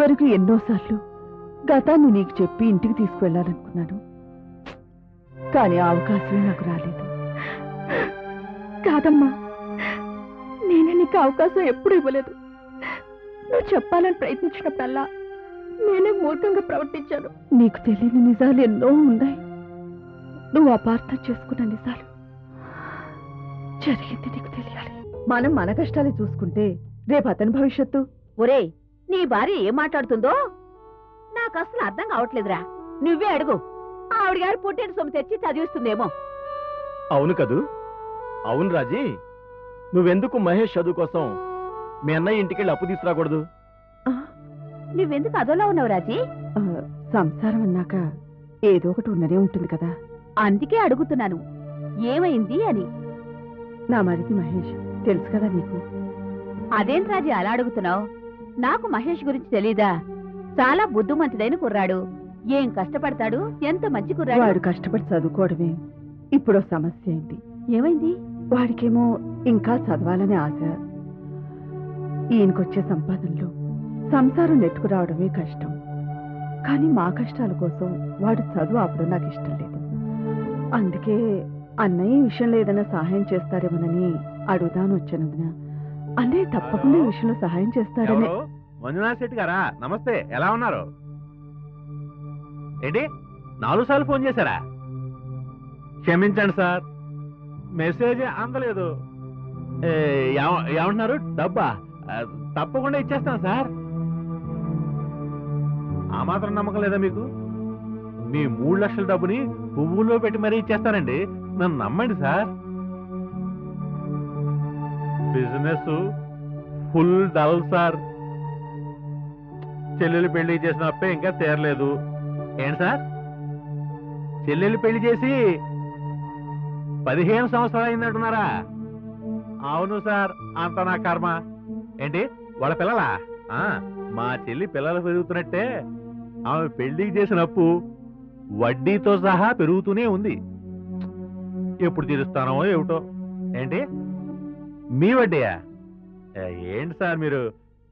వరకు ఎన్నోసార్లు గతాన్ని నీకు చెప్పి ఇంటికి తీసుకువెళ్ళాలనుకున్నాను. కానీ ఆ అవకాశమే నాకు రాలేదు. కాదమ్మా నేనే నీకు అవకాశం ఎప్పుడు ఇవ్వలేదు. నువ్వు చెప్పాలని ప్రయత్నించినప్పుడల్లా నేనే మూర్ఖంగా ప్రవర్తించాను. నీకు తెలియని నిజాలు ఎన్నో ఉన్నాయి. నువ్వు అపార్థం చేసుకున్న నిజాలు జరిగింది నీకు తెలియాలి. మనం మన కష్టాలు చూసుకుంటే రేపు అతని భవిష్యత్తు. ఒరేయ్ నీ భార్య ఏం మాట్లాడుతుందో? నాకు అసలు అర్థం కావట్లేదురా. నువ్వే అడుగు. ఆవిడ గారు పుట్టిన సొమ్ము తెచ్చి చదివిస్తుందేమో. అవును కదూ. అవును రాజీ. నువ్వెందుకు మహేష్ చదువు కోసం మీ అన్నయ్య ఇంటికెళ్ళి అప్పు తీసుకురాకూడదు? నువ్వెందుకు అదోలా ఉన్నావు రాజీ? సంసారం అన్నాక ఏదో ఒకటి ఉన్ననే ఉంటుంది కదా. అందుకే అడుగుతున్నాను. ఏమైంది అని. నా మరిది మహేష్ తెలుసు కదా నీకు. అదేం రాజీ అలా అడుగుతున్నావు? నాకు మహేష్ గురించి తెలీదా? చాలా బుద్ధిమంతుడైన కుర్రాడు. ఏం కష్టపడతాడు? ఎంత మంచి కుర్రాడు? వాడు కష్టపడి చదువుకోవడమే. ఇప్పుడు సమస్య అయింది ఏమైంది? వాడికేమో ఇంకా చదవాలనే ఆశ. ఈయనకొచ్చే సంపాదనలో సంసారం నెట్టుకురావడమే కష్టం. కానీ మా కష్టాల కోసం వాడు చదువు ఆపడం నాకు ఇష్టం లేదు. అందుకే అన్నయ్య విషయంలో ఏదైనా సహాయం చేస్తారేమోనని అడుగుదాను వచ్చానందున అన్నయ్య తప్పకుండా ఈ విషయంలో సహాయం చేస్తాడని ఎవరు? మంజునాథ్ శెట్టి గారా? నమస్తే. ఎలా ఉన్నారు? ఏంటి? నాలుగు సార్లు ఫోన్ చేశారా? క్షమించండి సార్. మెసేజ్ అందలేదు ఏ, ఏమ- ఏమంటున్నారు? డబ్బా? ఆ, తప్పకుండా ఇచ్చేస్తాను సార్. ఆ మాత్రం నమ్మకం లేదా మీకు? మీ మూడు లక్షల డబ్బుని పువ్వులో పెట్టి మరీ ఇచ్చేస్తానండి నన్ను నమ్మండి sir. Business full dull sir. చెల్లెలు పెళ్ళి చేసిన అప్పే ఇంకా తీరలేదు. ఏంటి సార్? చెల్లెలు పెళ్ళి చేసి పదిహేను సంవత్సరాలు అయిందంటున్నారా? అవును సార్. అంత నా కర్మ. ఏంటి? వాళ్ళ పిల్లలా? ఆ, మా చెల్లి పిల్లలు పెరుగుతున్నట్టే ఆమె పెళ్ళికి చేసిన అప్పు వడ్డీతో సహా పెరుగుతూనే ఉంది. ఎప్పుడు తీరుస్తానో ఏమిటో. ఏంటి? మీ వడ్డీయా? ఏంటి సార్ మీరు?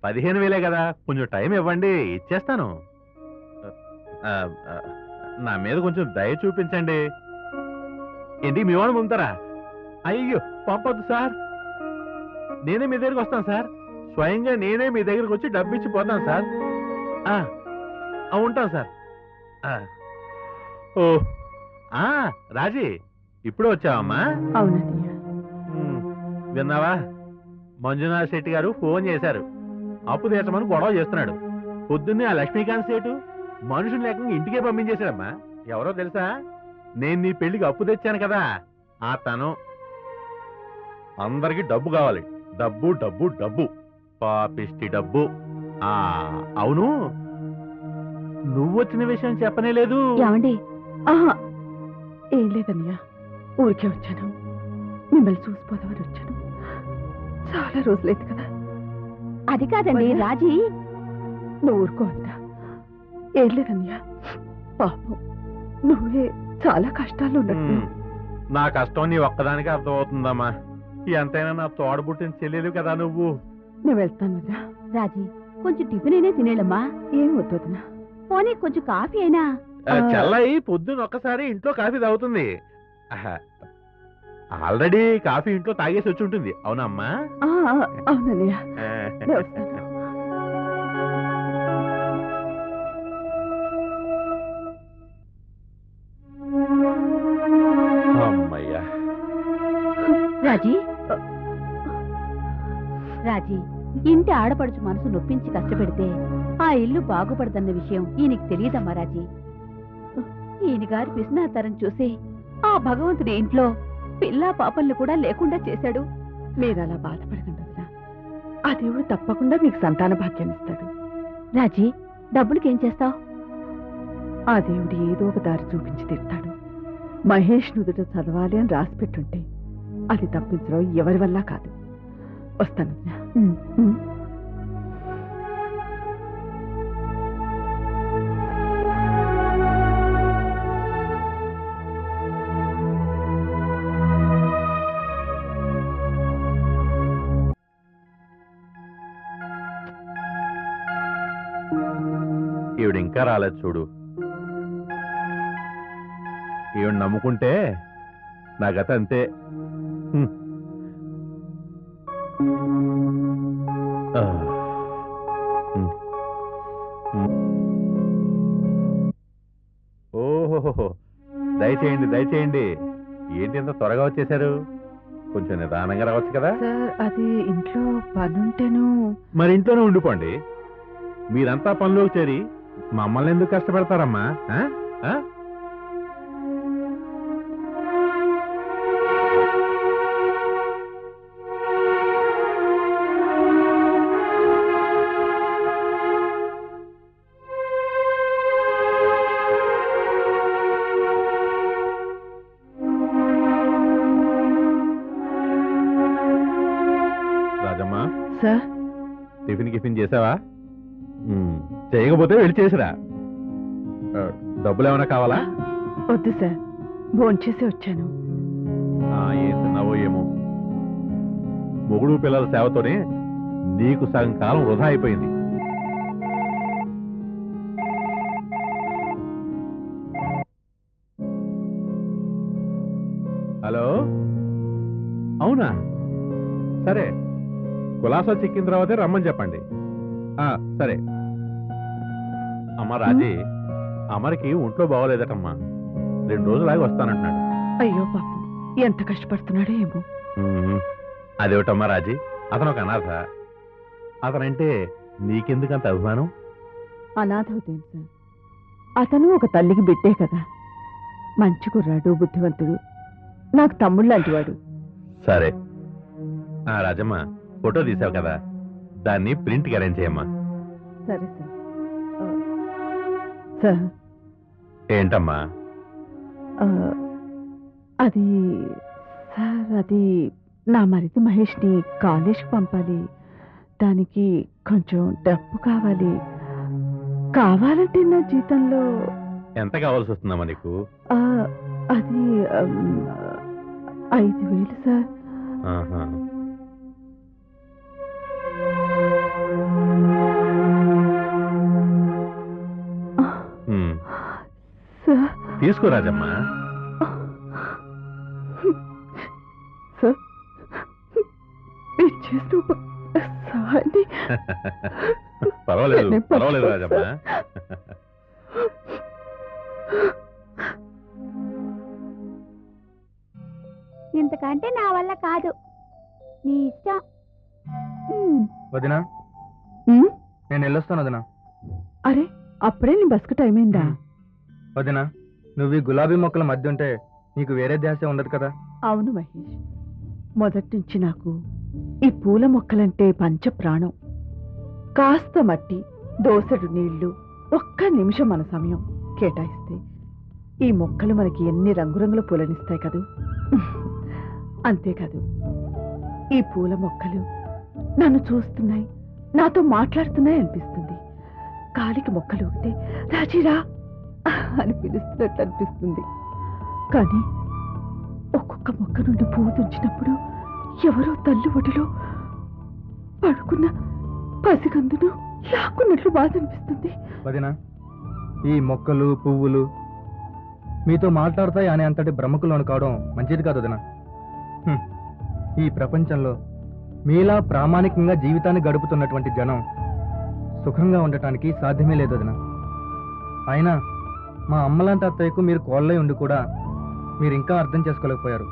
పదిహేను వేలే కదా. కొంచెం టైం ఇవ్వండి ఇచ్చేస్తాను. నా మీద కొంచెం దయ చూపించండి. ఏంటి మీ వాళ్ళు పంపుతారా అయ్యో పంపొద్దు సార్. నేనే మీ దగ్గరికి వస్తాను సార్. స్వయంగా నేనే మీ దగ్గరికి వచ్చి డబ్బిచ్చి పోతాను సార్. ఉంటాను సార్. ఓ రాజీ ఇప్పుడు వచ్చావమ్మా? అవునండి విన్నావా? మంజునాథ్ శెట్టి గారు ఫోన్ చేశారు. అప్పు తీర్చమని గొడవ చేస్తున్నాడు. పొద్దున్నే ఆ లక్ష్మీకాంత్ సేటు మనుషులు లేకుండా ఇంటికే పంపించేశాడమ్మా. ఎవరో తెలుసా? నేను నీ పెళ్ళికి అప్పు తెచ్చాను కదా. ఆ తను అందరికి డబ్బు కావాలి. డబ్బు డబ్బు డబ్బు. పాపిష్టి డబ్బు. ఆ అవును? నువ్వు వచ్చిన విషయం చెప్పనే లేదు. ఏమండి? ఆహా! ఏం లేదన్నయ్య. ఊరికే వచ్చాను. మిమ్మల్ని చూసిపోదామని వచ్చాను. చాలా రోజులైంది కదా. అది కాదండి? రాజీ. నువ్వు ఊరుకో అంతా ఏం లేదన్నయ్య. పాపం. నువ్వే చాలా కష్టాలు ఉన్నట్టు. నా కష్టం నీ ఒక్కదానికి అర్థమవుతుందమ్మా. ఎంతైనా నా తోడబుట్టిన చెల్లెలు కదా నువ్వు. నేను వెళ్తాను వదినా. రాజీ కొంచెం టిఫిన్ అయినా తినేళ్ళమ్మా ఏం వద్దు వదినా. పోనీ కొంచెం కాఫీ అయినా. ఆ. చెల్లయి పొద్దున్న ఒక్కసారి ఇంట్లో కాఫీ తాగుతుంది. ఆహా. ఆల్రెడీ కాఫీ ఇంట్లో తాగేసి వచ్చి ఉంటుంది. అవునన్నయ్య వస్తాను అమ్మయ్యా. రాజీ. రాజీ ఇంటి ఆడపడుచు మనసు నొప్పించి కష్టపెడితే ఆ ఇల్లు బాగుపడదన్న విషయం ఈయనకి తెలియదమ్మా రాజీ. ఈయన గారి పిసినాతరం చూసి ఆ భగవంతుడి ఇంట్లో పిల్లా పాపల్ని కూడా లేకుండా చేశాడు. మీరు అలా బాధపడకండి వదినా. ఆ దేవుడు తప్పకుండా మీకు సంతాన భాగ్యాన్ని ఇస్తాడు. రాజీ డబ్బులకేం చేస్తావు? ఆ దేవుడు ఏదో ఒక దారి చూపించి తిడతాడు మహేష్ నుదుట చదవాలి అని రాసి పెట్టుంటే అది తప్పించడం ఎవరి వల్ల కాదు. వస్తాను ఇంకా రాలేదు చూడు ఈవిడ నమ్ముకుంటే నా గత అంతే హ్మ్. ఆ. హ్మ్. హ్మ్. ఓహో దయచేయండి దయచేయండి ఏంటి ఇంత త్వరగా వచ్చేసారు కొంచెం నిదానంగా రావచ్చు కదా సార్ అది ఇంట్లో పనుంటేను మరి ఇంట్లోనే ఉండిపోండి మీరంతా పనిలోకి చేరి మమ్మల్ని ఎందుకు కష్టపెడతారమ్మా? రాజమ్మా సార్. టిఫిన్ గిఫిన్ చేసావా? చేయకపోతే వెళ్ళి చేసిరా. ఆ, డబ్బులు ఏమైనా కావాలా? వద్దు సార్ భోంచేసి వచ్చాను. ఆ, ఏం తిన్నావో ఏమో. మొగుడు పిల్లల సేవతోనే నీకు సగం కాలం వృధా అయిపోయింది. హలో? అవునా? సరే. కులాసా చిక్కిన తర్వాతే రమ్మని చెప్పండి. ఆ, సరే. అమ్మ రాజీ అమరికి ఒంట్లో బాగోలేదటమ్మా. రెండు రోజులాగి వస్తానంటున్నాడు. అయ్యో పాపం ఎంత కష్టపడుతున్నాడో ఏమో. మ్మ్. అదేమిటమ్మా రాజీ? అతను ఒక అనాథ. అతనంటే నీకెందుకంత అభిమానం? అనాథవుతేం సార్? అతను ఒక తల్లికి బిడ్డే కదా. మంచి కుర్రాడు బుద్ధివంతుడు నాకు తమ్ముడు లాంటివాడు. సరే. ఆ రాజమ్మ ఫోటో తీసావు కదా. దాన్ని ప్రింట్కి అరేంజ్ చేయమ్మా. సరే సార్. సార్. ఏంటమ్మా? అది సార్ అది నా మరిది మహేష్ని కాలేజ్కి పంపాలి. దానికి కొంచెం డబ్బు కావాలి. కావాలంటే నా జీతంలో ఎంత కావాల్సి వస్తుందమ్మా నీకు? అది ఐదు వేలు సార్. సార్ తీసుకో రాజమ్మా. సార్ మీరు చేసిన ఉప- సహాయాన్ని పర్వాలేదు నేను పర్వాలేదు రాజమ్మా. ఇంతకంటే నా వల్ల కాదు. నీ ఇష్టం. ఉమ్. వదినా నేను వెళ్ళొస్తాను వదినా. అరే అప్పుడే నీ బస్కు టైం అయిందా? వదినా. నువ్వు ఈ గులాబీ మొక్కల మధ్య ఉంటే నీకు వేరే ధ్యాస ఉండదు కదా? అవును మహేష్. మొదటి నుంచి నాకు ఈ పూల మొక్కలంటే పంచ ప్రాణం కాస్త మట్టి దోసెడు నీళ్ళు ఒక్క నిమిషం మన సమయం కేటాయిస్తే ఈ మొక్కలు మనకి ఎన్ని రంగురంగుల పూలనిస్తాయి కదూ? అంతేకాదు ఈ పూల మొక్కలు నన్ను చూస్తున్నాయి నాతో మాట్లాడుతున్నాయి అనిపిస్తుంది. కాలికి మొక్కలు ఊగితే రాజీరా అని పిలుస్తున్నట్టు అనిపిస్తుంది. కానీ ఒక్కొక్క మొక్క నుండి పువ్వు తుంచినప్పుడు ఎవరో తల్లి ఒడిలో పడుకున్న పసిగందును లాక్కున్నట్లు బాధ అనిపిస్తుంది. వదినా ఈ మొక్కలు పువ్వులు మీతో మాట్లాడతాయి అనే అంతటి భ్రమకులను కావడం మంచిది కాదు వదినా. ఈ ప్రపంచంలో మీలా ప్రామాణికంగా జీవితాన్ని గడుపుతున్నటువంటి జనం సుఖంగా ఉండటానికి సాధ్యమే లేదు వదిన. అయినా మా అమ్మలాంటి అత్తయ్యకు మీరు కోళ్ళై ఉండి కూడా మీరు ఇంకా అర్థం చేసుకోలేకపోయారు.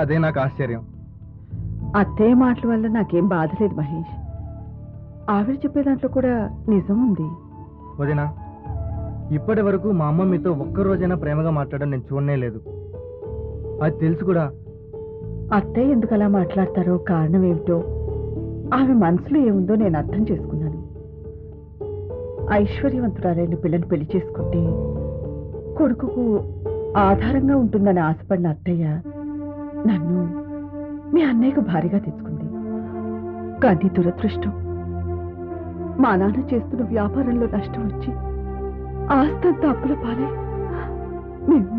అదే నాకు ఆశ్చర్యం. అత్తయ్య మాటల వల్ల నాకేం బాధ లేదు మహేష్. ఆవిడ చెప్పే దాంట్లో కూడా నిజం ఉంది. వదినా ఇప్పటి వరకు మా అమ్మ మీతో ఒక్క రోజైనా ప్రేమగా మాట్లాడడం నేను చూడనే లేదు. అది తెలుసు కూడా. అత్తయ్య ఎందుకు అలా మాట్లాడతారో కారణం ఏమిటో ఆమె మనసులో ఏముందో నేను అర్థం చేసుకున్నాను. ఐశ్వర్యవంతురాలైన పిల్లని పెళ్ళి చేసుకుంటే కొడుకుకు ఆధారంగా ఉంటుందని ఆశపడిన అత్తయ్య నన్ను మీ అన్నయ్యకు భారీగా తెచ్చుకుంది. కానీ దురదృష్టం మా నాన్న చేస్తున్న వ్యాపారంలో నష్టం వచ్చి ఆస్తంతా అప్పుల పాలై మేము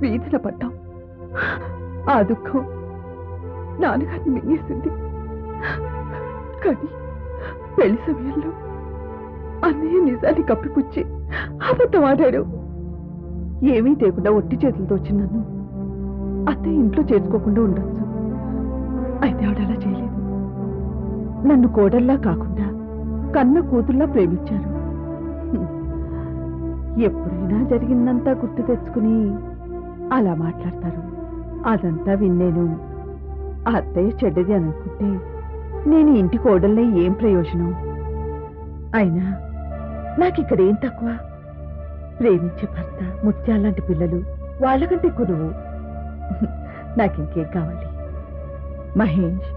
వీధిన పడ్డాం. ఆ దుఃఖం నాన్నగారిని మింగేసింది. కానీ పెళ్ళి సమయంలో అన్నయ్య నిజాన్ని కప్పిపుచ్చి అబద్ధం ఆడాడు. ఏమీ తేకుండా ఒట్టి చేతులతో వచ్చి నన్ను అత్తయ్య ఇంట్లో చేర్చుకోకుండా ఉండొచ్చు. అయితే ఆవిడ అలా చేయలేదు. నన్ను కోడల్లా కాకుండా కన్న కూతుల్లా ప్రేమించారు. ఎప్పుడైనా జరిగిందంతా గుర్తు తెచ్చుకుని అలా మాట్లాడతారు. అదంతా విన్నేను. అత్తయ్య చెడ్డది అని అనుకుంటే నేను ఇంటి కోడల్లే ఏం ప్రయోజనం? అయినా నాకిక్కడేం తక్కువ? ప్రేమించే భర్త ముత్యాలాంటి పిల్లలు వాళ్ళకంటే ఎక్కువ నువ్వు నాకింకేం కావాలి? మహేష్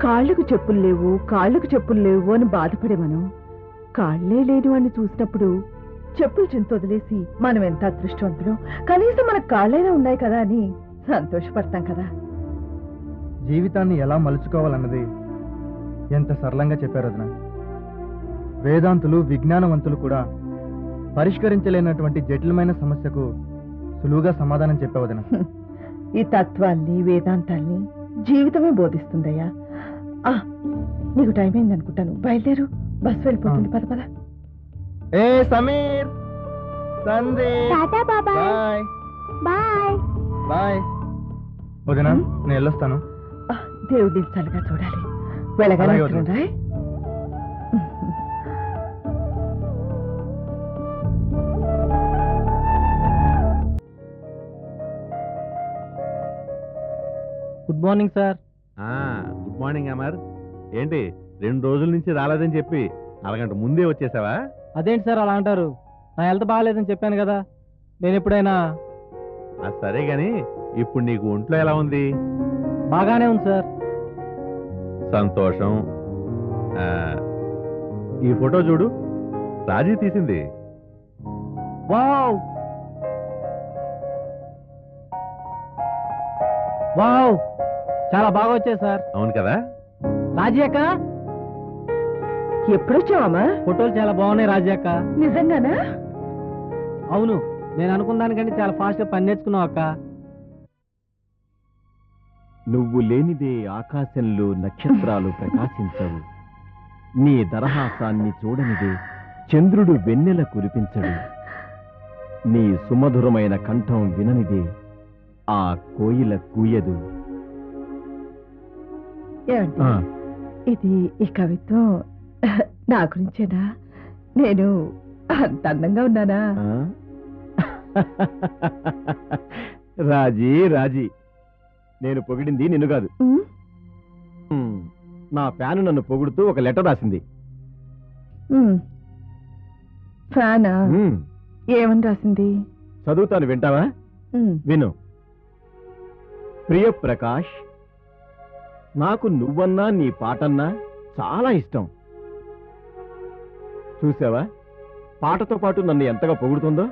కాళ్ళకు చెప్పులు లేవు కాళ్ళకు చెప్పులు లేవు అని బాధపడే మనం కాళ్ళే లేని అని చూసినప్పుడు చెప్పులు చింత వదిలేసి మనం ఎంత అదృష్టవంతులో? కనీసం మన కాళ్ళైనా ఉన్నాయి కదా అని సంతోషపడతాం కదా. జీవితాన్ని ఎలా మలుచుకోవాలన్నది ఎంత సరళంగా చెప్పారు వదిన వేదాంతులు విజ్ఞానవంతులు కూడా పరిష్కరించలేనటువంటి జటిలమైన సమస్యకు సులువుగా సమాధానం చెప్పావు వదిన ఈ తత్వాల్ని వేదాంతాల్ని జీవితమే బోధిస్తుందయ్యా. ఆ, నీకు టైం అయింది అనుకుంటాను బయలుదేరు. బస్సు వెళ్ళిపోతుంది. పద పద. ఏ సమీర్! సందీప్! టాటా బాబాయ్! బాయ్! బాయ్! బాయ్! వదిన నేను వెళ్ళొస్తాను. ఆ, దేవుడి చల్లగా చూడాలి. వెళ్ళగానే అలాగే వస్తున్నాను, Rai. Good morning sir good morning Amar ఏంటి రెండు రోజుల నుంచి రాలేదని చెప్పి అరగంట ముందే వచ్చేసావా? అదేంటి సార్ అలా అంటారు? నా హెల్త్ బాగాలేదని చెప్పాను కదా. నేను ఎప్పుడైనా సరే గాని ఇప్పుడు నీకు ఒంట్లో ఎలా ఉంది? బాగానే ఉంది సార్. సంతోషం. ఈ ఫోటో చూడు. రాజీ తీసింది. వావ్! వావ్! చాలా బాగా వచ్చాయి సార్. అవును కదా? రాజీ అక్క? ఎప్పుడొచ్చావమ్మా ఫోటోలు చాలా బాగున్నాయి రాజీ అక్క. నిజంగానా? అవును నేను అనుకున్న దానికంటే చాలా ఫాస్ట్గా పని నేర్చుకున్నావు అక్క. నువ్వు లేనిదే ఆకాశంలో నక్షత్రాలు ప్రకాశించవు. నీ దరహాసాన్ని చూడనిదే చంద్రుడు వెన్నెల కురిపించడు. నీ సుమధురమైన కంఠం విననిదే ఆ కోయిల కూయదు. ఏమండి? ఇది ఈ కవిత్వం నా గురించేనా? నేను అంత అందంగా ఉన్నానా? ఆ? రాజీ రాజీ. నేను పొగిడింది నిన్ను కాదు. ఉమ్, నా ఫ్యాను నన్ను పొగుడుతూ ఒక లెటర్ రాసింది. ఉమ్. ఫ్యానా ఏమని రాసింది? చదువుతాను వింటావా? ఉమ్, విను. ప్రియ ప్రకాష్ నాకు నువ్వన్నా నీ పాటన్నా చాలా ఇష్టం. చూసావా? పాటతో పాటు నన్ను ఎంతగా పొగుడుతుందో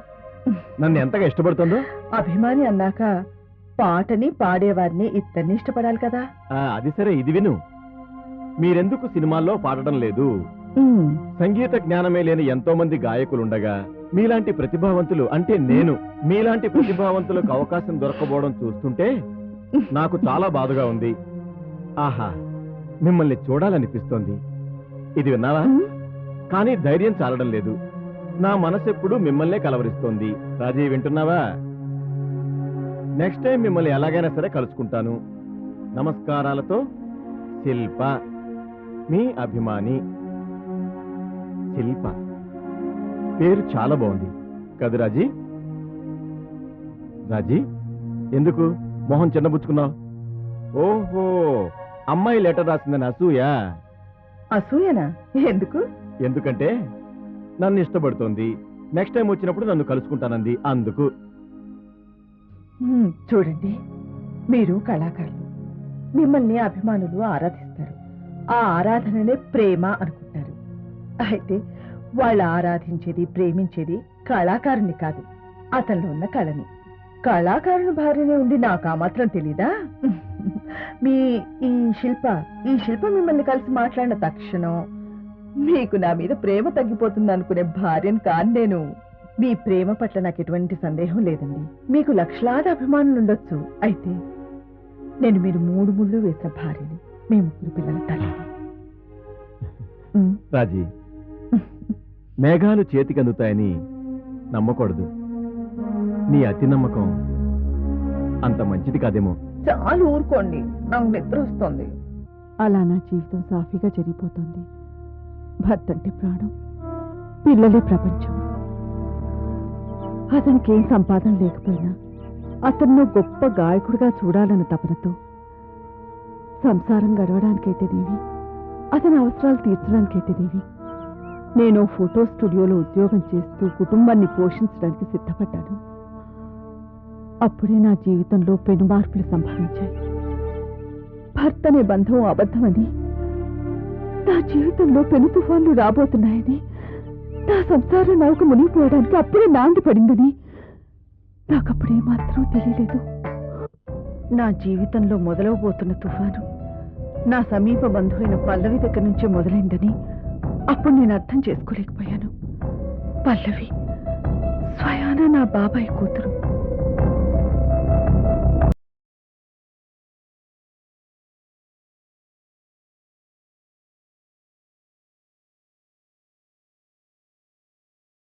నన్ను ఎంతగా ఇష్టపడుతుందో? అభిమాని అన్నాక పాటని పాడేవారిని ఇద్దరిని ఇష్టపడాలి కదా. అది సరే ఇది విను. మీరెందుకు సినిమాల్లో పాడటం లేదు? సంగీత జ్ఞానమే లేని ఎంతో మంది గాయకులుండగా మీలాంటి ప్రతిభావంతులు అంటే నేను మీలాంటి ప్రతిభావంతులకు అవకాశం దొరకబోవడం చూస్తుంటే నాకు చాలా బాధగా ఉంది. ఆహా మిమ్మల్ని చూడాలనిపిస్తోంది. ఇది విన్నావా? కానీ ధైర్యం చాలడం లేదు. నా మనసెప్పుడు మిమ్మల్నే కలవరిస్తోంది. రాజీ వింటున్నావా? నెక్స్ట్ టైం మిమ్మల్ని ఎలాగైనా సరే కలుసుకుంటాను. నమస్కారాలతో శిల్ప. మీ అభిమాని. శిల్ప. పేరు చాలా బాగుంది. కదు రాజీ? రాజీ ఎందుకు? మొహం చిన్నబుచ్చుకున్నావు? ఓహో! అమ్మాయి లెటర్ రాసిందని అసూయ? అసూయనా? ఎందుకు? ఎందుకంటే నన్ను ఇష్టపడుతోంది. నెక్స్ట్ టైం వచ్చినప్పుడు నన్ను కలుసుకుంటానంది. అందుకు. చూడండి. మీరు కళాకారులు. మిమ్మల్ని అభిమానులు ఆరాధిస్తారు. ఆ ఆరాధననే ప్రేమ అనుకుంటారు. అయితే వాళ్ళు ఆరాధించేది ప్రేమించేది కళాకారుని కాదు. అతనిలో ఉన్న కళని. కళాకారుని భార్యనే ఉండి నాకు ఆ మాత్రం తెలీదా? మీ ఈ శిల్ప ఈ శిల్ప మిమ్మల్ని కలిసి మాట్లాడిన తక్షణం మీకు నా మీద ప్రేమ తగ్గిపోతుంది అనుకునే భార్యను కాను నేను. మీ ప్రేమ పట్ల నాకు ఎటువంటి సందేహం లేదండి. మీకు లక్షలాది అభిమానులు ఉండొచ్చు. అయితే నేను మీరు మూడు ముళ్ళు వేసిన భార్యని మీ ముగ్గురు పిల్లల తల్లిని. రాజీ మేఘాలు చేతికందుతాయని నమ్మకూడదు. నీ అతి నమ్మకం అంత మంచిది కాదేమో. చాలు ఊరుకోండి నాకు నిద్ర వస్తుంది. అలా నా జీవితం సాఫీగా జరిగిపోతుంది. భర్త అంటే ప్రాణం పిల్లలే ప్రపంచం. అతనికి ఏం సంపాదన లేకపోయినా అతన్ని గొప్ప గాయకుడిగా చూడాలన్న తపనతో సంసారం గడవడానికైతేనేవి అతని అవసరాలు తీర్చడానికైతేనేవి నేను ఫోటో స్టూడియోలో ఉద్యోగం చేస్తూ కుటుంబాన్ని పోషించడానికి సిద్ధపడ్డాను. అప్పుడే నా జీవితంలో పెను మార్పులు సంభవించాయి. భర్త అనే బంధం అబద్ధమని నా జీవితంలో పెను తుఫాన్లు రాబోతున్నాయని నా సంసారం నౌక మునిగిపోవడానికి అప్పుడే నాంది పడిందని నాకప్పుడే మాత్రం తెలియలేదు. నా జీవితంలో మొదలవబోతున్న తుఫాను నా సమీప బంధువైన పల్లవి దగ్గర నుంచే మొదలైందని అప్పుడు నేను అర్థం చేసుకోలేకపోయాను. పల్లవి స్వయాన నా బాబాయ్ కూతురు.